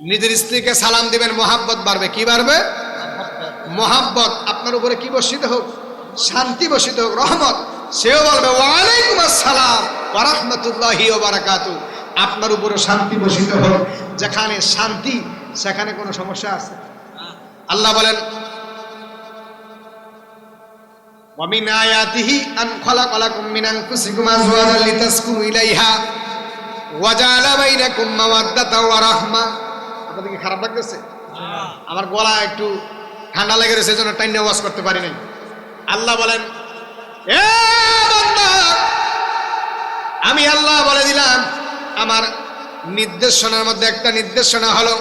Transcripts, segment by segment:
নিজের স্ত্রীকে সালাম দিবেন মোহাব্বত বাড়বে কি বাড়বে মোহাব্বত আপনার উপরে কি বর্ষিত হোক শান্তি বর্ষিত হোক রহমত সেও বলবে ওয়ালাইকুম আসসালাম ওয়ারাহমাতুল্লাহি ওয়া বারাকাতু আপনার উপরে শান্তি বর্ষিত হোক যেখানে শান্তি সেখানে কোনো সমস্যা আছে আল্লাহ বলেন ومن آياته أن خلق لكم من أنفسكم أزواجا لتسكنوا إليها وجعل بينكم مودة ورحمة আপনাদের কি খারাপ লাগতেছে? আমার গলা একটু ঠান্ডা লেগে রয়েছে জন্য টাইনে ওয়াশ করতে পারি নাই আল্লাহ বলেন এ আমি আল্লাহ বলে দিলাম আমার নির্দেশনার মধ্যে একটা নির্দেশনা হলো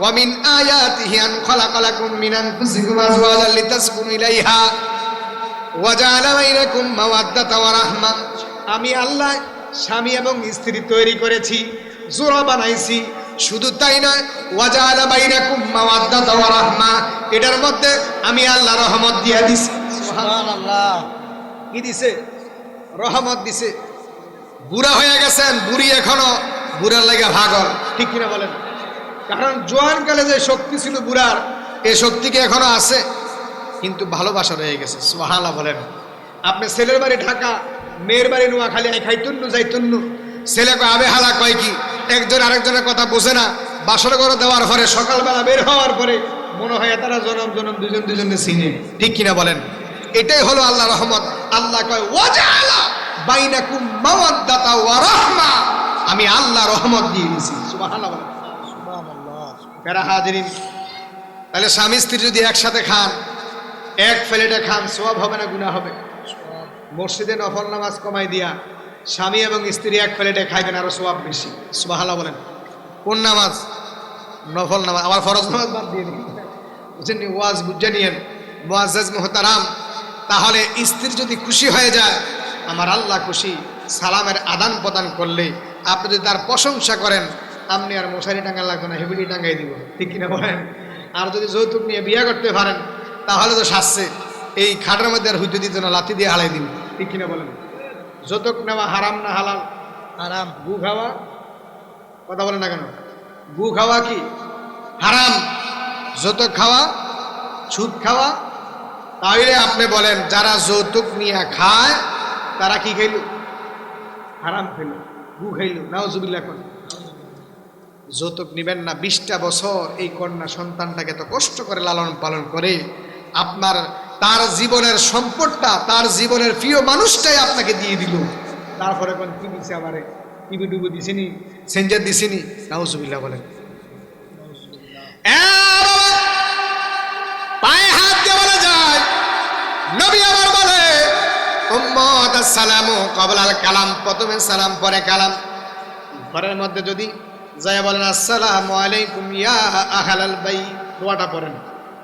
ওয়ামিন আয়াতিহি আন খালাকালাকুম মিন আনফুসিকুম আজওয়াজান লিতাসকুনু ইলাইহা ওয়াজালা বাইনাকুম মাওয়াদ্দাতা ওয়া রাহমা আমি আল্লাহ স্বামী এবং স্ত্রী তৈরি করেছি জোড়া বানাইছি শুধু তাই নয় ওয়াজালা বাইনাকুম মাওয়াদ্দাতা ওয়া রাহমা। এটার মধ্যে আমি আল্লাহ রহমত দিয়ে দিছি। সুবহানাল্লাহ। কি দিছে? রহমত দিছে। বুড়া হয়ে গেছেন, বুড়ি এখনও, বুড়ার লাগে ভাগর ঠিক কিনা বলেন? কারণ জোয়ান কালে যে শক্তি ছিল বুড়ার এই শক্তি কি এখনও আছে? কিন্তু ভালোবাসা রয়ে গেছে। সোহালা বলেন। আপনি ছেলের বাড়ি ঢাকা, মেয়ের বাড়ি নোয়াখালী খাইতুন্নু, যাইতুন্নু। ছেলে কয় আবে হালা কয় কি? একজন আরেকজনের কথা বোঝে না। বাসর করে দেওয়ার পরে সকালবেলা বের হওয়ার পরে মনে হয় তারা জনম জনম দুজন দুজনকে চিনে। ঠিক কিনা বলেন? এটাই হলো আল্লাহ রহমত। আল্লাহ কয় আমি আল্লাহ রহমত দিয়ে দিয়েছি। তাহলে স্বামী স্ত্রী যদি একসাথে খান, এক প্লেটে খান সব হবে না গুণা হবে? মসজিদে নফল নামাজ কমাই দিয়া স্বামী এবং স্ত্রী এক প্লেটে খাইবেন আরও সবাব বেশি। সুবাহালা বলেন। কোন নামাজ? নফল নামাজ। আবার ফরজ নামাজ বাদ দিয়ে দিন ওয়াজ বুঝে নিয়েন। মোয়াজ্জাজ মোহতারাম, তাহলে স্ত্রী যদি খুশি হয়ে যায়, আমার আল্লাহ খুশি। সালামের আদান প্রদান করলে আপনি যদি তার প্রশংসা করেন, আপনি আর মশারি টাঙ্গা লাগবে না, হেবিলি টাঙ্গাই দিব। ঠিক কিনা বলেন? আর যদি যৌতুক নিয়ে বিয়ে করতে পারেন, তাহলে তো শাসছে এই খাটের মধ্যে আর হুইতে দিত না, লাথি দিয়ে হালাই দিন ঠিক কিনা বলেন? যৌতুক নেওয়া হারাম না হালাল হারাম। গু খাওয়া কথা বলেন না কেন? গু খাওয়া কি? হারাম। যৌতুক খাওয়া সুদ খাওয়া তাহলে আপনি বলেন যারা যৌতুক নিয়ে খায় তারা কি খাইল? হারাম খাইল গু খাইল নাওজুবিল্লাহ কোন যৌতুক নিবেন না বিশটা বছর এই কন্যা সন্তানটাকে তো কষ্ট করে লালন পালন করে আপনার তার জীবনের সম্পদটা তার জীবনের প্রিয় মানুষটাই আপনাকে দিয়ে দিল। তারপরে কোন কি দিছে আমারে টিভি টুবি দিছিনি সেঞ্জার দিছিনি নাউজুবিল্লাহ বলেন। পায়ে হাত দিয়ে বলা যায়। নবী আমার বলে উম্মত আসসালামু কবলাল কালাম। প্রথমে সালাম পরে কালাম। ঘরের মধ্যে যদি যায় বলেন আসসালামু আলাইকুম ইয়া আহলাল বাই দোয়াটা পড়েন।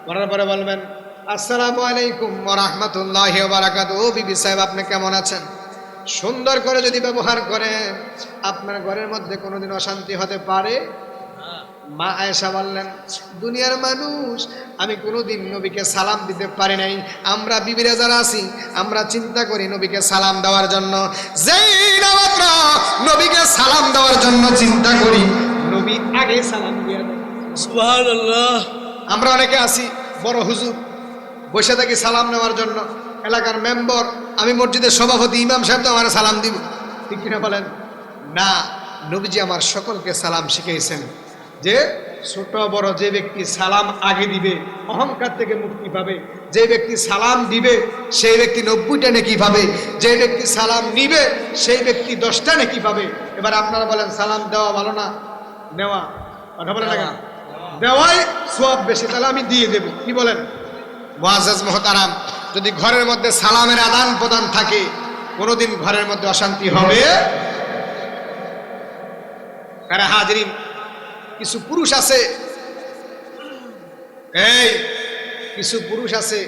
পড়ার পরে বলবেন আসসালামু আলাইকুম ওয়া রাহমাতুল্লাহি ওয়া বারাকাতুহু ও বিবি সাহেব আপনি কেমন আছেন? সুন্দর করে যদি ব্যবহার করেন আপনার ঘরের মধ্যে কোনোদিন অশান্তি হতে পারে? মা আয়েশা বললেন দুনিয়ার মানুষ আমি কোনোদিন নবীকে সালাম দিতে পারি নাই। আমরা বিবিরা যারা আছি আমরা চিন্তা করি নবীকে সালাম দেওয়ার জন্য। যেই নবীকে সালাম দেওয়ার জন্য চিন্তা করি নবী আগে সালাম দিয়ে। সুবহানাল্লাহ। আমরা অনেকে আছি বড় হুজুর বসে থাকি সালাম নেওয়ার জন্য। এলাকার মেম্বার আমি মসজিদের সভাপতি ইমাম সাহেব তো আমার সালাম দিব। ঠিক কিনা বলেন? না নবীজি আমার সকলকে সালাম শিখিয়েছেন যে ছোট বড় যে ব্যক্তি সালাম আগে দিবে অহংকার থেকে মুক্তি পাবে যে ব্যক্তি সালাম দিবে সেই ব্যক্তি নব্বইটা নেকি পাবে যে ব্যক্তি সালাম নিবে সেই ব্যক্তি দশটা নেকি পাবে। এবার আপনারা বলেন সালাম দেওয়া ভালো না? নেওয়া? কথা বলে না সব বেশি তাহলে আমি দিয়ে দেব। কি বলেন? মোয়াজ মহতারাম, যদি ঘরের মধ্যে সালামের আদান প্রদান থাকে, কোনোদিন ঘরের মধ্যে অশান্তি হবে? হাজরিন, কিছু পুরুষ আছে। এই, কিছু পুরুষ আছে,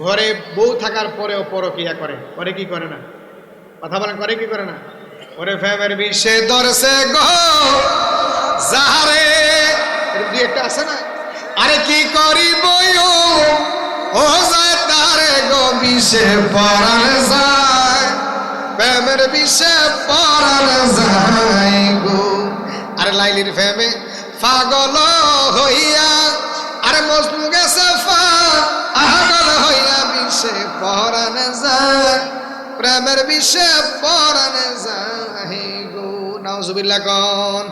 ঘরে বউ থাকার পরেও পরকিয়া করে। পরে কি করে না? কথা বলেন, করে কি করে না? ওরে ফেমের বিষে দরসে গো, যাহারে দুই একটা আছে না? আরে কি করি করিব? ও যায় তারে গো বিষে পরাণ যায়। প্রেমের বিষে পরাণ যায় গো। আরে লাইলির ফেমে পাগল হইয়া, আর মজনু গেছে পাগল হইয়া বিষে পরানে যায়। প্রেমের বিষে পরানে যায় গো। নাউজুবিল্লাহ কন।